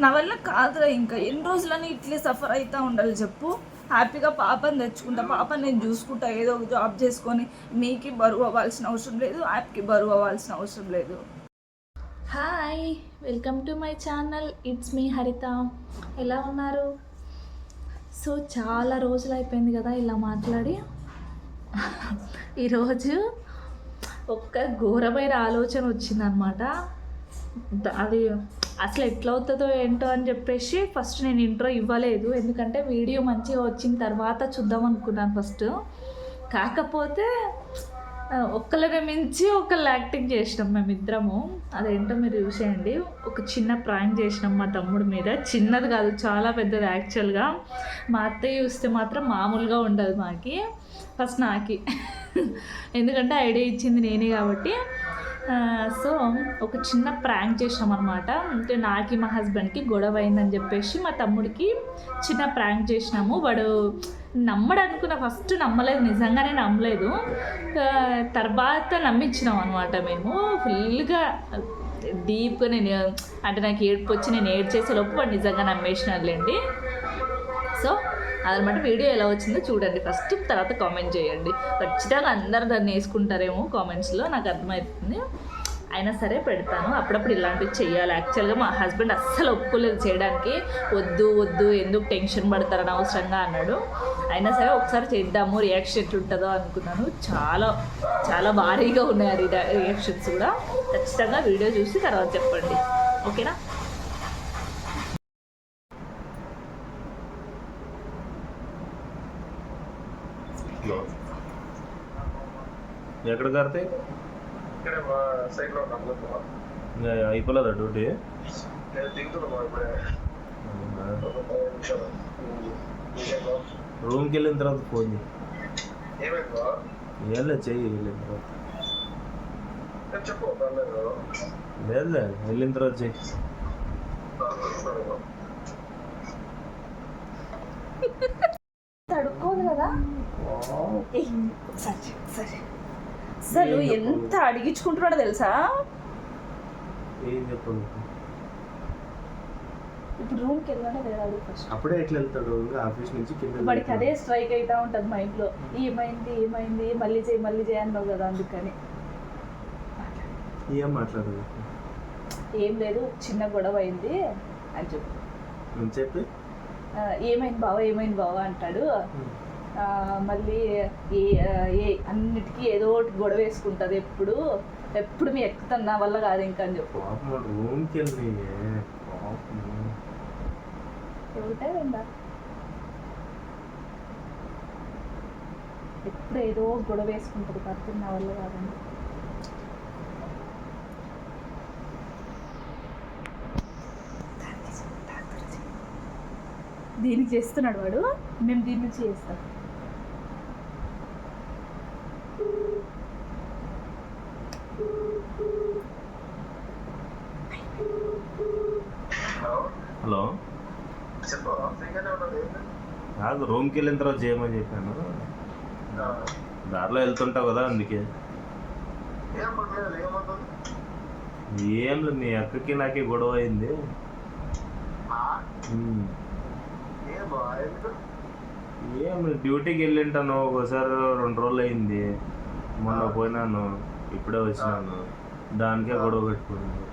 నా వల్ల కాదురా ఇంకా. ఎన్ని రోజులని ఇట్లే సఫర్ అవుతూ ఉండాలి చెప్పు. హ్యాపీగా పాపని తెచ్చుకుంటా. పాపని నేను చూసుకుంటా. ఏదో ఒక జాబ్ చేసుకొని మీకి బరువు అవ్వాల్సిన అవసరం లేదు యాప్కి బరువు అవ్వాల్సిన అవసరం లేదు. Hi welcome to my channel it's me Haritha ఎలా ఉన్నారు? సో చాలా రోజులు అయిపోయింది కదా ఇలా మాట్లాడి. ఈరోజు ఒక్క ఘోరమైన ఆలోచన వచ్చిందనమాట అది అసలు ఎట్లా అవుతుందో ఏంటో అని చెప్పేసి ఫస్ట్ నేను ఇంట్రో ఇవ్వలేదు. ఎందుకంటే వీడియో మంచిగా వచ్చిన తర్వాత చూద్దాం అనుకున్నాను ఫస్ట్ కాకపోతే ఆ, మించి ఒకళ్ళు యాక్టింగ్ చేసినాం మేమిద్దరము. అదేంటో మీరు చూసేయండి. ఒక చిన్న ప్రాంక్ చేసినాం మా తమ్ముడి మీద. చిన్నది కాదు చాలా పెద్దది యాక్చువల్గా మా అత్తయ్య చూస్తే మాత్రం మామూలుగా ఉండదు మాకి. ఫస్ట్ నాకి. ఎందుకంటే ఐడియా ఇచ్చింది నేనే కాబట్టి. సో ఒక చిన్న ప్రాంక్ చేసినాం అనమాట అంటే నాకి మా హస్బెండ్కి గొడవ అయిందని చెప్పేసి మా తమ్ముడికి చిన్న ప్రాంక్ చేసినాము. వాడు నమ్మడు అనుకున్న ఫస్ట్ నమ్మలేదు నిజంగానే నమ్మలేదు. తర్వాత నమ్మించినాం అనమాట మేము. ఫుల్గా డీప్గా నేను అంటే నాకు ఏడుపు వచ్చి నేను ఏడ్చేసే లోపు వాడు నిజంగా నమ్మేసినారులేండి సో అదనమాట వీడియో ఎలా వచ్చిందో చూడండి. ఫస్ట్ తర్వాత కామెంట్ చేయండి. ఖచ్చితంగా అందరు దాన్ని వేసుకుంటారేమో కామెంట్స్లో నాకు అర్థమవుతుంది. అయినా సరే పెడతాను. అప్పుడప్పుడు ఇలాంటివి చేయాలి. యాక్చువల్గా మా హస్బెండ్ అస్సలు ఒప్పుకోలేదు చేయడానికి. వద్దు వద్దు ఎందుకు టెన్షన్ పడతారని అవసరంగా అన్నాడు. అయినా సరే ఒకసారి చేద్దాము. రియాక్షన్ ఎట్లుంటుందో అనుకున్నాను. చాలా చాలా భారీగా ఉన్నాయి ఆ రియాక్షన్స్ కూడా. ఖచ్చితంగా వీడియో చూసి తర్వాత చెప్పండి. ఓకేనా ఎక్కడ కడితే ఇక్కడ మా సైడ్లో ఉన్నాం గుర్తుమా? ఇంకా అయిపోలేదా డ్యూటీ? రూమ్కి వెళ్ళిన తర్వాత ఫోన్ చేయి. లేదు చెయ్యి వెళ్ళిన తర్వాత. లేదులే వెళ్ళిన తర్వాత చెయ్యి తడుక్కోదు కదా? సరే సరే. అసలు ఎంత అడిగించుకుంటున్నాడో తెలుసా? ఇప్పుడు రూమ్కి వెళ్ళానే లేదా ఫస్ట్ అప్పుడే ఎట్లా వెళ్తాడు? ఆఫీస్ నుంచి కింద వాడికి అదే స్ట్రైక్ అవుతా ఉంటుంది మైండ్లో ఏమైంది ఏమైంది మళ్ళీ చేయి మళ్ళీ చేయి అన్నావు కదా అందుకని. ఏం మాట్లాడదు ఏం లేదు చిన్న గొడవ అయింది అని చెప్పు. చెప్పి. ఏమైంది బావ ఏమైంది బావ అంటాడు. మళ్ళీ ఏ ఏ అన్నిటికీ ఏదో ఒకటి గొడవ వేసుకుంటుంది ఎప్పుడు. ఎప్పుడు మీ ఎక్కుతాను నా వల్ల కాదు ఇంకా అని చెప్పు. ఒకటే రెండా? ఎప్పుడు ఏదో గొడవ వేసుకుంటుంది భర్త నా వల్ల కాదండి దీనికి చేస్తున్నాడు వాడు. మేము దీని నుంచి చేస్తాం హలో హలో చెప్పు ఫ్రీగానే ఉన్నది ఏంటి? కాదు రూమ్కి వెళ్ళిన తర్వాత చేయమని చెప్పాను. దారిలో వెళ్తుంటావు కదా అందుకే. ఏం లేదు మీ అక్కకి నాకే గొడవ అయింది. ఏం డ్యూటీకి వెళ్ళింటాను ఒకసారి రెండు రోజులు అయింది. మొన్న పోయినాను ఇప్పుడే వచ్చినాను. దానికే గొడవ పెట్టుకున్నాను.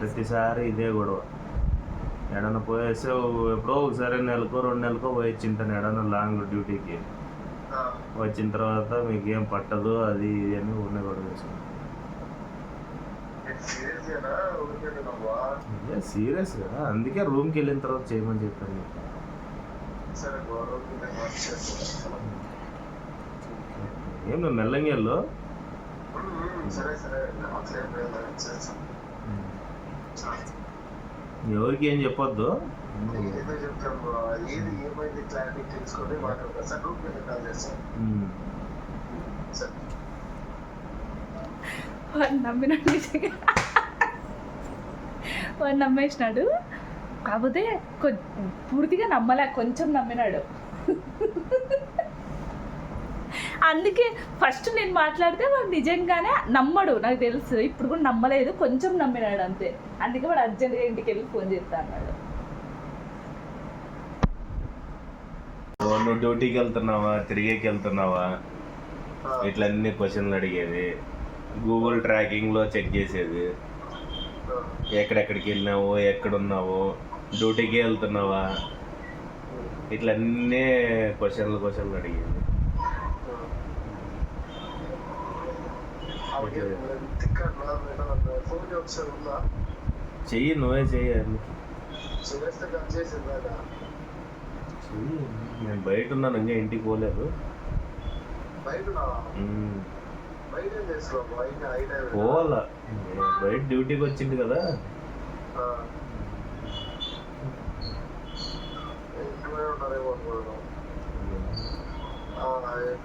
ప్రతిసారి ఇదే గొడవ. ఎడన పోయేస్తే ఓ- ఎప్పుడో ఒకసారి నెలకో రెండు నెలకో పోయొచ్చింటాను ఎడన లాంగ్ డ్యూటీకి. వచ్చిన తర్వాత మీకు ఏం పట్టదు అది ఇది అని ఊరికెళ్ళినావా ఇదే సీరియస్ కదా. అందుకే రూమ్కి వెళ్ళిన తర్వాత చేయమని చెప్పాను. ఏం నువ్వు మెల్లంగా వెళ్ళు సరే సరే అట్లా ఏం లేదు చేస్తాను ఎవరికి ఏం చెప్పొద్దు. ఏదో చెప్తాం ఏది ఏమైంది క్లారిటీ తెలుసుకొని సార్ మీద కాల్ వాడు నమ్మినాడు నిజంగా. వాడు నమ్మేసినాడు. కాకపోతే కొ- పూర్తిగా నమ్మలే కొంచెం నమ్మినాడు. అందుకే ఫస్ట్ నేను మాట్లాడితే వాడు నిజంగానే నమ్మడు. నాకు తెలుసు. ఇప్పుడు కూడా నమ్మలేదు. కొంచెం నమ్మినాడు అంతే. అందుకే వాడు అర్జెంట్గా ఇంటికి వెళ్ళి ఫోన్ చేస్తా అన్నాడు. నువ్వు డ్యూటీకి వెళ్తున్నావా? తిరిగేకి వెళ్తున్నావా? ఇట్లా అన్ని క్వశ్చన్లు అడిగేది. గూగుల్ ట్రాకింగ్లో చెక్ చేసేది. ఎక్కడెక్కడికి వెళ్ళినావు? ఎక్కడున్నావు? డ్యూటీకి వెళ్తున్నావా? ఇట్లా అన్నీ క్వశ్చన్లు క్వశ్చన్లు అడిగేది ఫోన్ ఒకసారి ఉందా చెయ్యి నువ్వే చెయ్యాలి నేను బయట ఉన్నాను ఇంకా ఇంటికి పోలేదు. పోవాలా. బయట డ్యూటీకి వచ్చింది కదా. ఉంటారేమో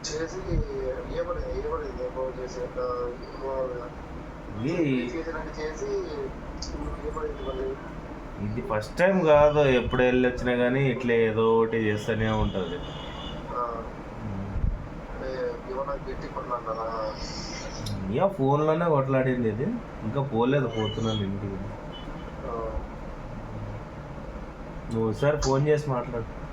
చేసి చేసి ఇది చేసినట్టు చేసి ఏమని మళ్ళీ. ఇది ఫస్ట్ టైం కాదు ఎప్పుడు వెళ్ళి వచ్చినా కానీ ఇట్లా ఏదో ఒకటి చేస్తూనే ఉంటుంది. ఇక ఫోన్లోనే కొట్లాడింది ఇది. ఇంకా పోలేదు పోతున్నాను ఇంటికి. నువ్వు ఒకసారి ఫోన్ చేసి మాట్లాడు.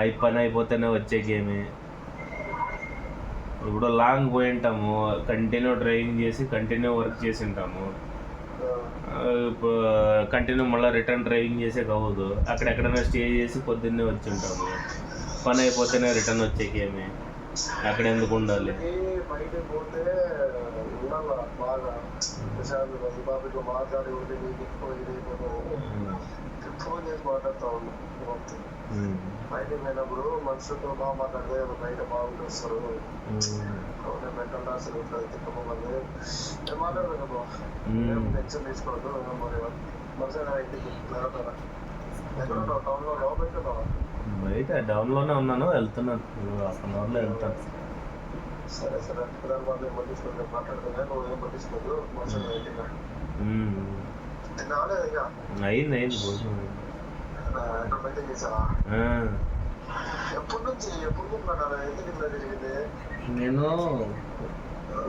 అయి పని అయిపోతేనే వచ్చే గేమే. ఇప్పుడు లాంగ్ పోయి ఉంటాము కంటిన్యూ డ్రైవింగ్ చేసి కంటిన్యూ వర్క్ చేసి ఉంటాము ఇప్పుడు కంటిన్యూ మళ్ళీ రిటర్న్ డ్రైవింగ్ చేసే కావద్దు. అక్కడెక్కడైనా స్టే చేసి పొద్దున్నే వచ్చి ఉంటాము పని అయిపోతేనే రిటర్న్ వచ్చే గేమే. అక్కడ ఎందుకు ఉండాలి? బయట పోతే ఉండాల బాగా బాబు ఇట్లా మాట్లాడి ఉంటే నీకు ఎక్కువ ఇది అయిపోతావు ఫోన్ చేసి మాట్లాడుతూ పోయినప్పుడు మనుషులతో బాగా బయట మెంటల్ అసలు ఉంటుంది తిప్పమంది నేను ఉమ్. టెన్షన్ తీసుకోవద్దు మరి? ఇంటికి ఎక్కడ టౌన్లో లో బయట ఉన్నావా బయట డౌన్లోనే ఉన్నాను వెళ్తున్నాను. హాఫ్ అన్ అవర్లో వెళ్తాను. సరే సరే. దాని వాళ్ళు ఏం పట్టించుకోండి మాట్లాడుతున్నా నువ్వు ఏం పట్టించుకోదు మనసారి ఇంటికి ఉమ్. తిన్నావా ఇక? అయింది అయింది. భోజనం అయింది. ఎక్కడ బయట చేసావా? ఆ, ఎప్పటి నుంచి? ఎప్పుడు మాట్లాడాలి ఎందుకు ఇట్లా జరిగింది? నేను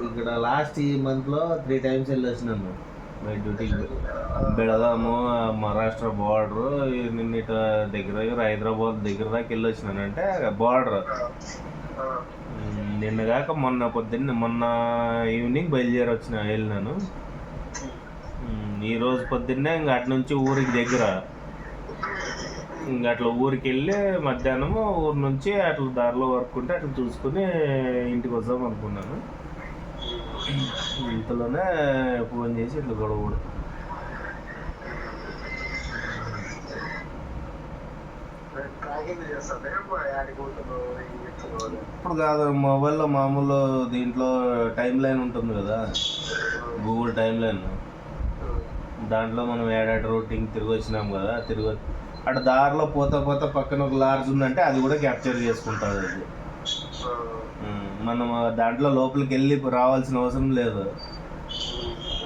ఇక్కడ లాస్ట్ ఈ మంత్లో త్రీ టైమ్స్ వెళ్ళి వచ్చినాను. బయట డ్యూటీకి బెళగాము మహారాష్ట్ర బార్డర్ నిన్న దగ్గర దగ్గర హైదరాబాద్ దగ్గర దాకా వెళ్ళి వచ్చినాను. అంటే బార్డర్ నిన్నగాక నిన్న కాక మొన్న పొద్దున్న మొన్న ఈవినింగ్ బయలుదేరి వచ్చిన వెళ్ళినాను ఈరోజు పొద్దున్నే ఇంకా అటు నుంచి ఊరికి దగ్గర. ఇంకా అట్లా ఊరికి వెళ్ళి మధ్యాహ్నము ఊరు నుంచి అట్లా దారిలో వర్క్ ఉంటే అట్లా చూసుకుని ఇంటికి వద్దాం అనుకున్నాను. ఇంతలోనే ఫోన్ చేసి ఇట్లా గొడవ కూడా ట్రాకింగ్ చేస్తాను ఇప్పుడు కాదు మొబైల్లో మామూలు దీంట్లో టైం లైన్ ఉంటుంది కదా. Google timeline. దాంట్లో మనం ఏడాది రూటింగ్ తిరిగి వచ్చినాం కదా తిరిగి అటు దారిలో పోతా పోతా పక్కన ఒక లార్జ్ ఉందంటే అది కూడా క్యాప్చర్ చేసుకుంటుంది అది. మనం దాంట్లో లోపలికి వెళ్ళి రావాల్సిన అవసరం లేదు.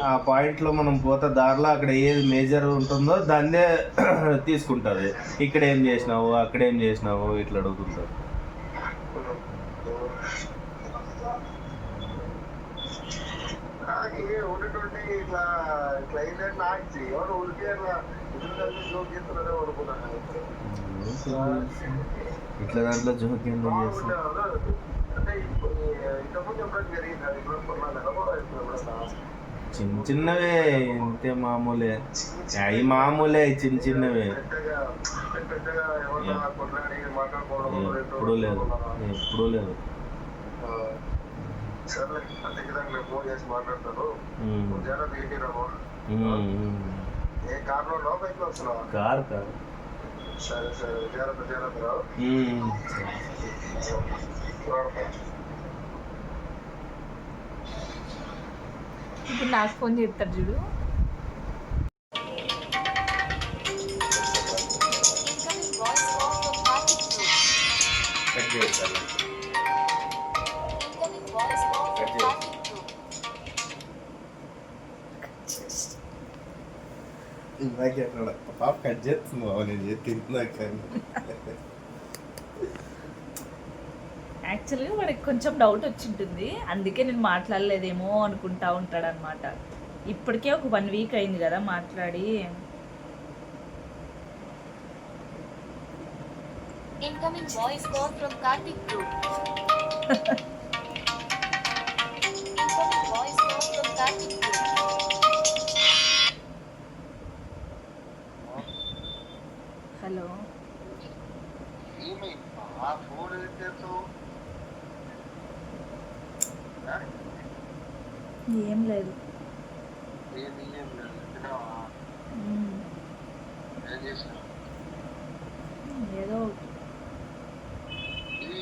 ఆ పాయింట్లో మనం పోతే దారిలో అక్కడ ఏది మేజర్ ఉంటుందో దాన్నే తీసుకుంటుంది ఇక్కడ ఏం చేసినావు అక్కడ ఏం చేసినావు ఇట్లా అడుగుతుంటారు. ఉన్నటువంటి ఇట్లా క్లైమేట్ నాకు ఎవరు ఊరికే అట్లా ఇల్లు కలిసి జోక్ అనుకున్నాను ఇట్లా దాంట్లో జోక్యం అంటే చిన్న చిన్నవే. ఇంతే మామూలే అవి మామూలే చిన్న చిన్నవే ఎప్పుడూ లేదు. ఎప్పుడూ లేదు. సరే ఫోన్ చేసి ఏ కార్లో కార్ సరే సరే రావు ఇప్పుడు నాకు ఫోన్ చేస్తారు చూడు. Group. ఇందాక ఎట్లా పాప కట్ చేస్తుంది బాబు నేను చేసి తింటున్నా కానీ. యాక్చువల్గా వాడికి కొంచెం డౌట్ వచ్చింటుంది. అందుకే నేను మాట్లాడలేదేమో అనుకుంటా ఉంటాడు అనమాట ఇప్పటికే ఒక వన్ వీక్ అయింది కదా మాట్లాడి. Incoming voice call from Karthik Group. Incoming voice call from Karthik Group. Hello? ఏం లేదు ఏంది ఏం లేదు తిన్నావా మ్మ్. ఏం చేసినావు ఏదో ఇది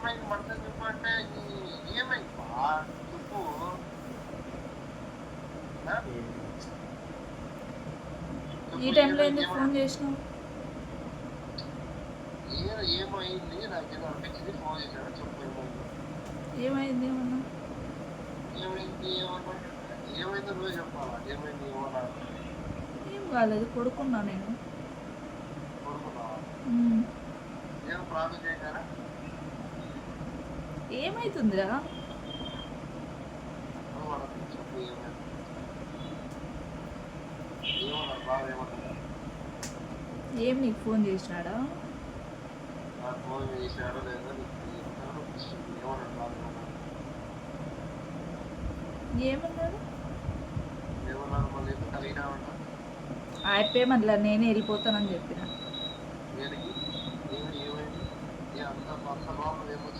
ఏమైంది మనతో చెప్పు అంటే ఈ ఏమైంది బా చెప్పు? ఈ టైంలో ఏమైంది, ఎందుకు ఫోన్ చేసినావు? ఏమైంది? నాకేదో అనిపించింది ఫోన్ చేశాను చెప్పు ఏమైంది. ఏమైంది ఏమన్నా? ఏమైంది? ఏమన్నా? ఏమైందో నువ్వే చెప్పాలా? ఏమైంది? ఏమన్నా? ఏం కాలేదు పడుకున్నా నేను. ఏం ప్రాబ్లం చేశారా ఏమైతుందిరా? ఏం నీకు ఫోన్ చేసినాడా? నాకు ఏమన్నాడు? అయిపోయి మళ్ళీ నేనే వెళ్ళిపోతానని చెప్పిన. అంత అంత ఏమో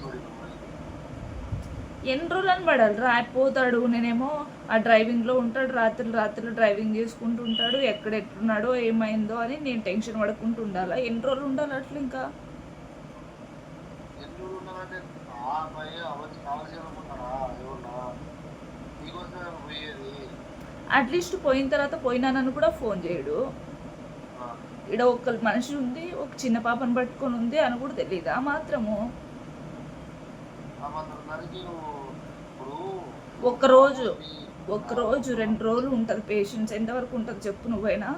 ఎన్ని రోజులని పడాలి? రా పోతాడు నేనేమో. ఆ డ్రైవింగ్లో ఉంటాడు రాత్రులు రాత్రులు డ్రైవింగ్ చేసుకుంటూ ఉంటాడు. ఎక్కడ ఎట్లున్నాడో ఏమైందో అని నేను టెన్షన్ పడుకుంటూ ఉండాలా? ఎన్ని రోజులు ఉండాలి అట్లా ఇంకా? అట్లీస్ట్ పోయిన తర్వాత పోయినానని కూడా ఫోన్ చేయడు. ఇక్కడ ఒక మనిషి ఉంది ఒక చిన్న పాపను పట్టుకొని ఉంది అని కూడా తెలియదు ఆ మాత్రము? ఒక్కరోజు ఒక్కరోజు ఒక్క రోజు రెండు రోజులు ఉంటుంది పేషెంట్స్ ఎంతవరకు ఉంటుంది చెప్పు నువ్వైనా?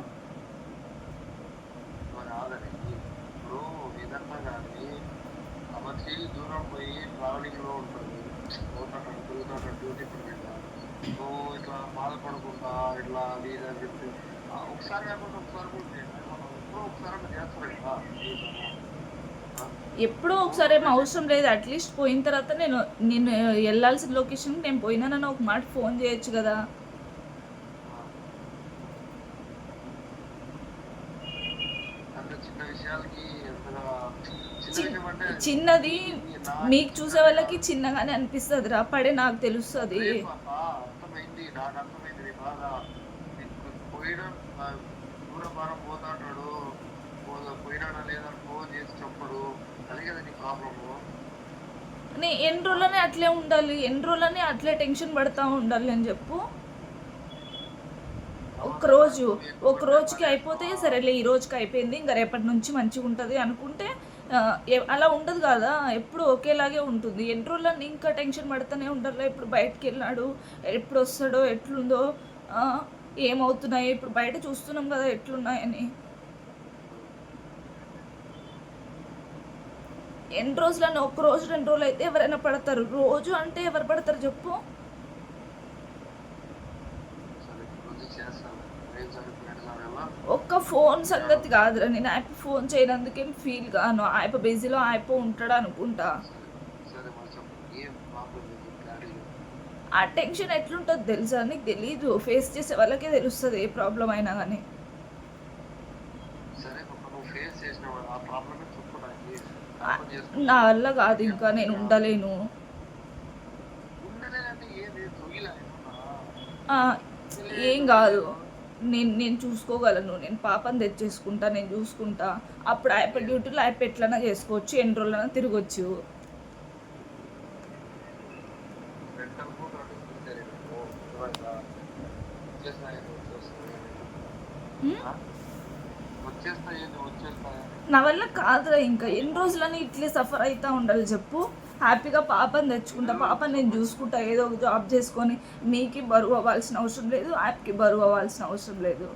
కానీ దూరం పోయి ట్రావెలింగ్లో ఉంటుంది. డ్యూటీ ఇట్లా బాధపడకుండా ఇట్లా అది ఇది అని చెప్పి. ఒకసారి కాకుండా ఒకసారి కూడా మనం ఒకసారి అట్లా చేస్తారు కదా. ఎప్పుడో ఒకసారి ఏం అవసరం లేదు అట్లీస్ట్ పోయిన తర్వాత నేను నేను వెళ్ళాల్సిన లొకేషన్ నేను పోయినానని ఒక మాట ఫోన్ చేయొచ్చు కదా. చిన్నది మీకు చూసే వాళ్ళకి చిన్నగానే అనిపిస్తుంది రా పడే నాకు తెలుస్తుంది. పోయిన ఫోన్ చేసి చెప్పడు. నీ నే ఎన్ని రోజులనే అట్లే ఉండాలి ఎన్ని రోజులనే అట్లే టెన్షన్ పడతా ఉండాలి అని చెప్పు. ఒక రోజు ఒక రోజుకి అయిపోతే సరేలే ఈ రోజుకి అయిపోయింది ఇంకా రేపటి నుంచి మంచిగా ఉంటుంది అనుకుంటే అలా ఉండదు కదా ఎప్పుడు ఒకేలాగే ఉంటుంది. ఎన్ని రోజులని ఇంకా టెన్షన్ పడుతూనే ఉండాలి ఇప్పుడు బయటకు వెళ్ళాడు ఎప్పుడు వస్తాడో ఎట్లుందో ఏమవుతున్నాయి ఇప్పుడు బయట చూస్తున్నాం కదా ఎట్లున్నాయని. ఎన్ని రోజులని ఒక్క రోజు రెండు రోజులు అయితే ఎవరైనా పడతారు. రోజు అంటే ఎవరు పడతారు చెప్పు? ఒక్క ఫోన్ సంగతి కాదురా. నేను యాప్ ఫోన్ చేయనందుకేం ఫీల్ గాను ఆయప బిజీలో ఆయప ఉంటాడు అనుకుంటా. ఆ టెన్షన్ ఎట్లుంటుందో తెలుసా? నీకు తెలీదు. ఫేస్ చేసే వాళ్ళకే తెలుస్తుంది ఏ ప్రాబ్లం అయినా కానీ సరే పాప నువ్వు ఫేస్ చేసిన ఆ ప్రాబ్లమే చెప్పు నాకు ఆ, అర్థం చేసుకో. నా వల్ల కాదు ఇంకా నేను ఉండలేను. ఏం కాదు. నేను నేను చూసుకోగలను. నేను పాపని తెచ్చేసుకుంటా నేను చూసుకుంటా. అప్పుడు ఆయప డ్యూటీలో ఆయప ఎట్లైనా చేసుకోవచ్చు ఎన్ని రోజులైనా తిరగచ్చు మెంటల్ కూడా అడుగుతుంది ఏంది వచ్చేస్తా నా వల్ల కాదురా ఇంకా. ఎన్ని రోజులని ఇట్లే సఫర్ అవుతా ఉండాలి చెప్పు. హ్యాపీగా పాపని తెచ్చుకుంటా పాపని నేను చూసుకుంటా ఏదో ఒక జాబ్ చేసుకొని మీకి బరువు అవ్వాల్సిన అవసరం లేదు యాప్కి బరువు అవ్వాల్సిన అవసరం లేదు.